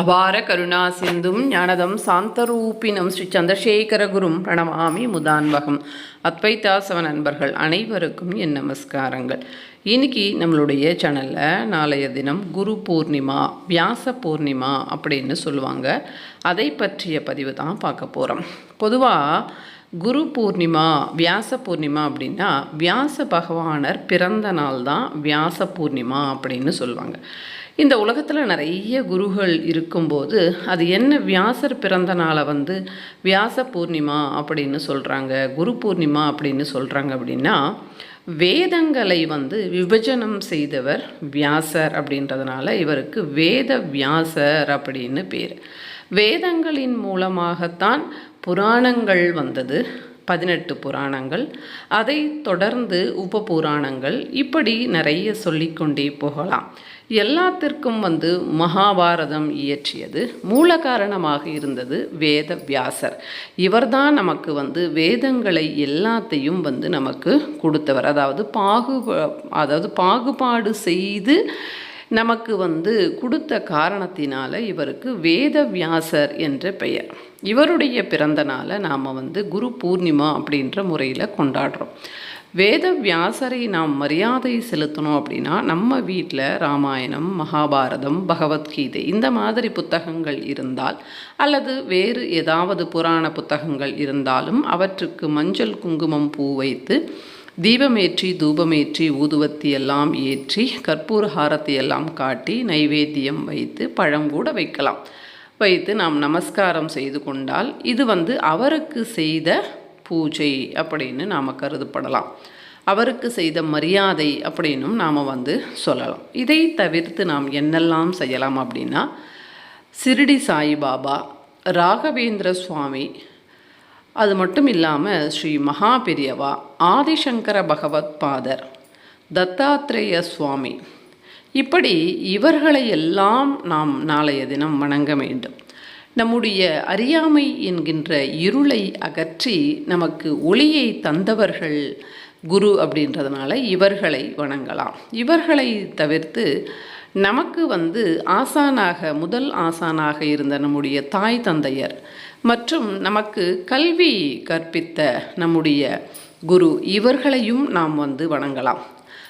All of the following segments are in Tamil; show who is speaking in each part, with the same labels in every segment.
Speaker 1: அபார கருணா சிந்தும் ஞானதம் சாந்தரூபினம் ஸ்ரீ சந்திரசேகரகுரும் பிரணமாமி முதான்பகம் அத்வைதாசவ நண்பர்கள் அனைவருக்கும் என் நமஸ்காரங்கள். இன்னைக்கு நம்மளுடைய சேனலில் நாளைய தினம் குரு பூர்ணிமா வியாச பூர்ணிமா அப்படின்னு சொல்லுவாங்க. அதை பற்றிய பதிவு தான் பார்க்க போகிறோம் பொதுவாக குரு பூர்ணிமா வியாச பூர்ணிமா அப்படின்னா வியாச பகவானர் பிறந்த நாள் தான் வியாச பூர்ணிமா அப்படின்னு சொல்லுவாங்க. இந்த உலகத்தில் நிறைய குருகள் இருக்கும்போது அது என்ன வியாசர் பிறந்த நாளை வந்து வியாச பூர்ணிமா அப்படின்னு சொல்கிறாங்க குரு பூர்ணிமா அப்படின்னு சொல்கிறாங்க அப்படின்னா வேதங்களை வந்து விபஜனம் செய்தவர் வியாசர் அப்படின்றதுனால இவருக்கு வேத வியாசர் அப்படின்னு பேர். வேதங்களின் மூலமாகத்தான் புராணங்கள் வந்தது. பதினெட்டு புராணங்கள் அதை தொடர்ந்து உப புராணங்கள் இப்படி நிறைய சொல்லிக்கொண்டே போகலாம். எல்லாத்திற்கும் வந்து மகாபாரதம் இயற்றியது. மூல காரணமாக இருந்தது வேத வியாசர் இவர்தான் நமக்கு வந்து வேதங்களை எல்லாத்தையும் வந்து நமக்கு கொடுத்தவர். அதாவது பாகு அதாவது பாகுபாடு செய்து நமக்கு வந்து கொடுத்த காரணத்தினால இவருக்கு வேத வியாசர் என்ற பெயர். இவருடைய பிறந்த நாளை நாம் வந்து குரு பூர்ணிமா அப்படின்ற முறையில் கொண்டாடுறோம். வேத வியாசரை நாம் மரியாதை செலுத்தணும் அப்படின்னா நம்ம வீட்டில் ராமாயணம் மகாபாரதம் பகவத்கீதை இந்த மாதிரி புத்தகங்கள் இருந்தால் அல்லது வேறு ஏதாவது புராண புத்தகங்கள் இருந்தாலும் அவற்றுக்கு மஞ்சள் குங்குமம் பூ வைத்து தீபமேற்றி தூபமேற்றி ஊதுவத்தி எல்லாம் ஏற்றி கற்பூரஹாரத்தை எல்லாம் காட்டி நைவேத்தியம் வைத்து பழம் கூட வைக்கலாம். வைத்து நாம் நமஸ்காரம் செய்து கொண்டால் இது வந்து அவருக்கு செய்த பூஜை அப்படின்னு நாம் கருதப்படலாம். அவருக்கு செய்த மரியாதை அப்படின்னும் நாம் வந்து சொல்லலாம். இதை தவிர்த்து நாம் என்னெல்லாம் செய்யலாம் அப்படின்னா சிரிடி சாய்பாபா ராகவேந்திர சுவாமி அது மட்டும் இல்லாமல் ஸ்ரீ மகாபெரியவா ஆதிசங்கர பகவத் பாதர் தத்தாத்ரேய சுவாமி. இப்படி இவர்களை எல்லாம் நாம் நாளைய தினம் வணங்க வேண்டும். நம்முடைய அறியாமை என்கின்ற இருளை அகற்றி நமக்கு ஒளியை தந்தவர்கள் குரு அப்படின்றதுனால இவர்களை வணங்கலாம். இவர்களை தவிர்த்து நமக்கு வந்து ஆசானாக முதல் ஆசானாக இருந்த நம்முடைய தாய் தந்தையர் மற்றும் நமக்கு கல்வி கற்பித்த நம்முடைய குரு இவர்களையும் நாம் வந்து வணங்கலாம்.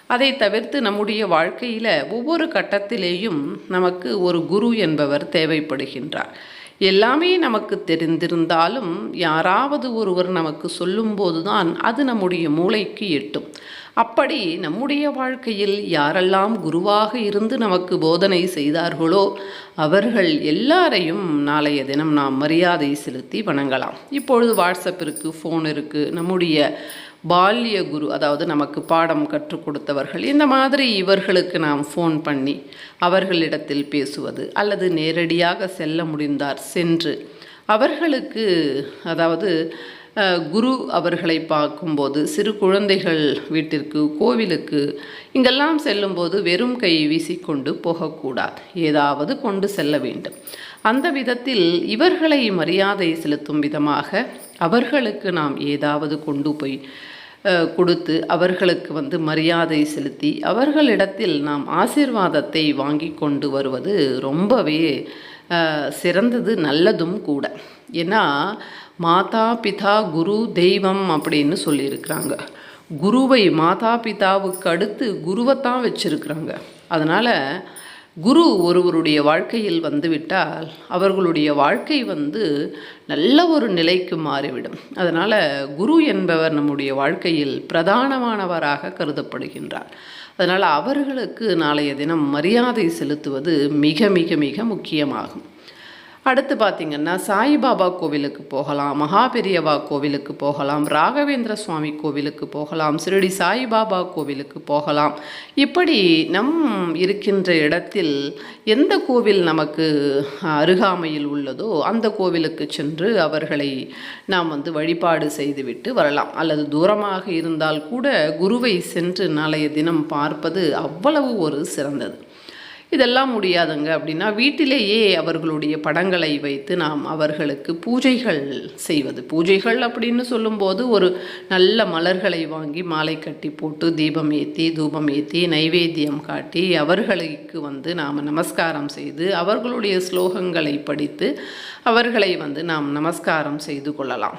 Speaker 1: அதை தவிர்த்து நம்முடைய வாழ்க்கையில் ஒவ்வொரு கட்டத்திலேயும் நமக்கு ஒரு குரு என்பவர் தேவைப்படுகின்றார். எல்லாமே நமக்கு தெரிந்திருந்தாலும் யாராவது ஒருவர் நமக்கு சொல்லும்போது தான் அது நம்முடைய மூளைக்கு எட்டும். அப்படி நம்முடைய வாழ்க்கையில் யாரெல்லாம் குருவாக இருந்து நமக்கு போதனை செய்தார்களோ அவர்கள் எல்லாரையும் நாளைய தினம் நாம் மரியாதை செலுத்தி வணங்கலாம். இப்பொழுது வாட்ஸ்அப் இருக்குது ஃபோன் இருக்குது நம்முடைய பால்ய குரு அதாவது நமக்கு பாடம் கற்றுக் கொடுத்தவர்கள் இந்த மாதிரி இவர்களுக்கு நாம் ஃபோன் பண்ணி அவர்களிடத்தில் பேசுவது அல்லது நேரடியாக செல்ல முடிந்தார் சென்று அவர்களுக்கு அதாவது குரு அவர்களை பார்க்கும்போது சிறு குழந்தைகள் வீட்டிற்கு கோவிலுக்கு இங்கெல்லாம் செல்லும்போது வெறும் கை வீசிக்கொண்டு போகக்கூடாது. ஏதாவது கொண்டு செல்ல வேண்டும். அந்த விதத்தில் இவர்களை மரியாதை செலுத்தும் விதமாக அவர்களுக்கு நாம் ஏதாவது கொண்டு போய் கொடுத்து அவர்களுக்கு வந்து மரியாதை செலுத்தி அவர்களிடத்தில் நாம் ஆசிர்வாதத்தை வாங்கி கொண்டு வருவது ரொம்பவே சிறந்தது நல்லதும் கூட. ஏன்னா மாதா பிதா குரு தெய்வம் அப்படின்னு சொல்லியிருக்கிறாங்க. குருவை மாதா பிதாவுக்கு அடுத்து குருவைத்தான் வச்சுருக்குறாங்க. அதனால் குரு ஒருவருடைய வாழ்க்கையில் வந்துவிட்டால் அவர்களுடைய வாழ்க்கை வந்து நல்ல ஒரு நிலைக்கு மாறிவிடும். அதனால் குரு என்பவர் நம்முடைய வாழ்க்கையில் பிரதானமானவராக கருதப்படுகின்றார். அதனால் அவர்களுக்கு நாளைய தினம் மரியாதை செலுத்துவது மிக மிக மிக முக்கியமாகும். அடுத்து பார்த்திங்கன்னா சாய்பாபா கோவிலுக்கு போகலாம் மகாபெரியவா கோவிலுக்கு போகலாம் ராகவேந்திர சுவாமி கோவிலுக்கு போகலாம் சிறுடி சாய்பாபா கோவிலுக்கு போகலாம். இப்படி நம் இருக்கின்ற இடத்தில் எந்த கோவில் நமக்கு அருகாமையில் உள்ளதோ அந்த கோவிலுக்கு சென்று அவர்களை நாம் வந்து வழிபாடு செய்துவிட்டு வரலாம். அல்லது தூரமாக இருந்தால் கூட குருவை சென்று நாளைய தினம் பார்ப்பது அவ்வளவு ஒரு சிறந்தது. இதெல்லாம் முடியாதுங்க அப்படின்னா வீட்டிலேயே அவர்களுடைய படங்களை வைத்து நாம் அவர்களுக்கு பூஜைகள் செய்வது. பூஜைகள் அப்படின்னு சொல்லும்போது ஒரு நல்ல மலர்களை வாங்கி மாலை கட்டி போட்டு தீபம் ஏற்றி தூபம் ஏற்றி நைவேத்தியம் காட்டி அவர்களுக்கு வந்து நாம் நமஸ்காரம் செய்து அவர்களுடைய ஸ்லோகங்களை படித்து அவர்களை வந்து நாம் நமஸ்காரம் செய்து கொள்ளலாம்.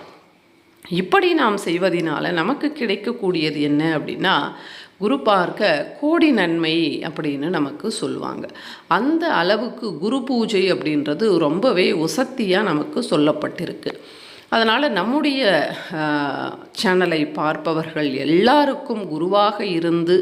Speaker 1: இப்படி நாம் செய்வதனால நமக்கு கிடைக்கக்கூடியது என்ன அப்படின்னா குரு பார்க்க கோடி நன்மை அப்படின்னு நமக்கு சொல்லுவாங்க. அந்த அளவுக்கு குரு பூஜை அப்படின்றது ரொம்பவே உசத்தியாக நமக்கு சொல்லப்பட்டிருக்கு. அதனால் நம்முடைய சேனலை பார்ப்பவர்கள் எல்லாருக்கும் குருவாக இருந்து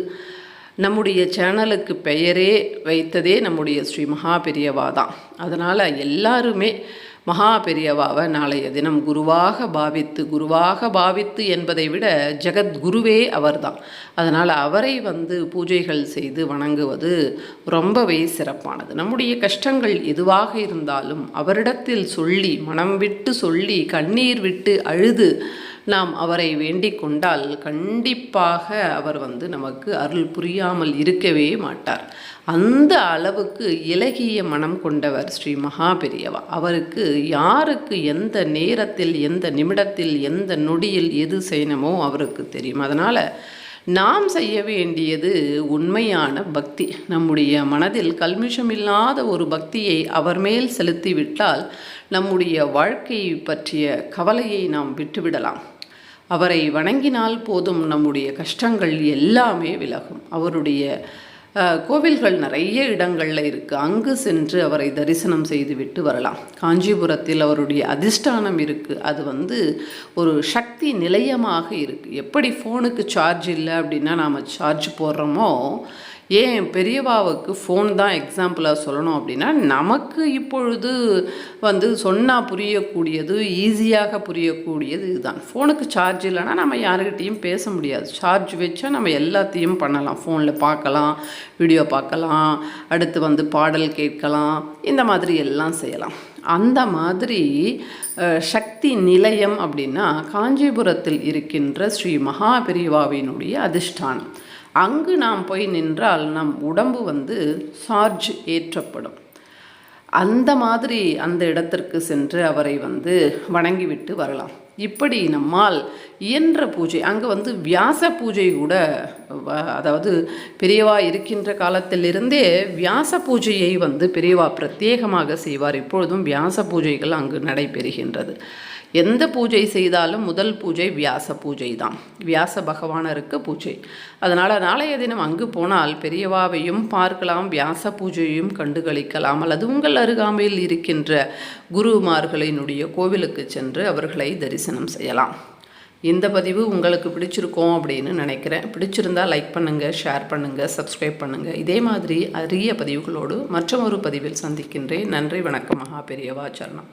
Speaker 1: நம்முடைய சேனலுக்கு பெயரே வைத்ததே நம்முடைய ஸ்ரீ மகா பெரியவா தான். அதனால் எல்லாருமே மகா பெரியவாவை நாளைய தினம் குருவாக பாவித்து குருவாக பாவித்து என்பதை விட ஜெகத்குருவே அவர்தான். அதனால் அவரை வந்து பூஜைகள் செய்து வணங்குவது ரொம்பவே சிறப்பானது. நம்முடைய கஷ்டங்கள் எதுவாக இருந்தாலும் அவரிடத்தில் சொல்லி மனம் விட்டு சொல்லி கண்ணீர் விட்டு அழுது நாம் அவரை வேண்டிக் கொண்டால் கண்டிப்பாக அவர் வந்து நமக்கு அருள் புரியாமல் இருக்கவே மாட்டார். அந்த அளவுக்கு இலகிய மனம் கொண்டவர் ஸ்ரீ மகா பெரியவா அவருக்கு யாருக்கு எந்த நேரத்தில் எந்த நிமிடத்தில் எந்த நொடியில் எது செய்யணுமோ அவருக்கு தெரியும். அதனால் நாம் செய்ய வேண்டியது உண்மையான பக்தி. நம்முடைய மனதில் கல்மிஷம் இல்லாத ஒரு பக்தியை அவர் மேல் செலுத்திவிட்டால் நம்முடைய வாழ்க்கை பற்றிய கவலையை நாம் விட்டுவிடலாம். அவரை வணங்கினால் போதும் நம்முடைய கஷ்டங்கள் எல்லாமே விலகும். அவருடைய கோவில்கள் நிறைய இடங்களில் இருக்குது அங்கு சென்று அவரை தரிசனம் செய்துவிட்டு வரலாம். காஞ்சிபுரத்தில் அவருடைய அதிஷ்டானம் இருக்குது அது வந்து ஒரு சக்தி நிலையமாக இருக்குது எப்படி ஃபோனுக்கு சார்ஜ் இல்லை அப்படின்னா நாம் சார்ஜ் போடுறோமோ ஏன் பெரியவாவுக்கு ஃபோன் தான் எக்ஸாம்பிளாக சொல்லணும் அப்படின்னா நமக்கு இப்பொழுது வந்து சொன்னால் புரியக்கூடியது ஈஸியாக புரியக்கூடியது இதுதான். ஃபோனுக்கு சார்ஜ் இல்லைன்னா நம்ம யாருக்கிட்டேயும் பேச முடியாது. சார்ஜ் வச்சா நம்ம எல்லாத்தையும் பண்ணலாம். ஃபோனில் பார்க்கலாம் வீடியோ பார்க்கலாம் அடுத்து வந்து பாடல் கேட்கலாம் இந்த மாதிரி எல்லாம் செய்யலாம். அந்த மாதிரி சக்தி நிலையம் அப்படின்னா காஞ்சிபுரத்தில் இருக்கின்ற ஸ்ரீ மகாபெரிவாவினுடைய அதிஷ்டானம். அங்கு நாம் போய் நின்றால் நம் உடம்பு வந்து சார்ஜ் ஏற்றப்படும். அந்த மாதிரி அந்த இடத்திற்கு சென்று அவரை வந்து வணங்கிவிட்டு வரலாம். இப்படி நம்மால் இயன்ற பூஜை அங்கே வந்து வியாச பூஜை கூட அதாவது பெரியவா இருக்கின்ற காலத்திலிருந்தே வியாச பூஜையை வந்து பெரியவா பிரத்யேகமாக செய்வார். இப்பொழுதும் வியாச பூஜைகள் அங்கு நடைபெறுகின்றது. எந்த பூஜை செய்தாலும் முதல் பூஜை வியாச பூஜை தான். வியாச பகவானருக்கு பூஜை. அதனால் நாளைய தினம் அங்கு போனால் பெரியவாவையும் பார்க்கலாம் வியாச பூஜையும் கண்டுகளிக்கலாம். அல்லது உங்கள் அருகாமையில் இருக்கின்ற குருமார்களினுடைய கோவிலுக்கு சென்று அவர்களை தரிசனம் செய்யலாம். இந்த பதிவு உங்களுக்கு பிடிச்சிருக்கோம் அப்படின்னு நினைக்கிறேன். பிடிச்சிருந்தால் லைக் பண்ணுங்கள் ஷேர் பண்ணுங்கள் சப்ஸ்கிரைப் பண்ணுங்கள் இதே மாதிரி அரிய பதிவுகளோடு மற்றொரு பதிவில் சந்திக்கின்றேன். நன்றி வணக்கம் மகா பெரியவா சரணம்.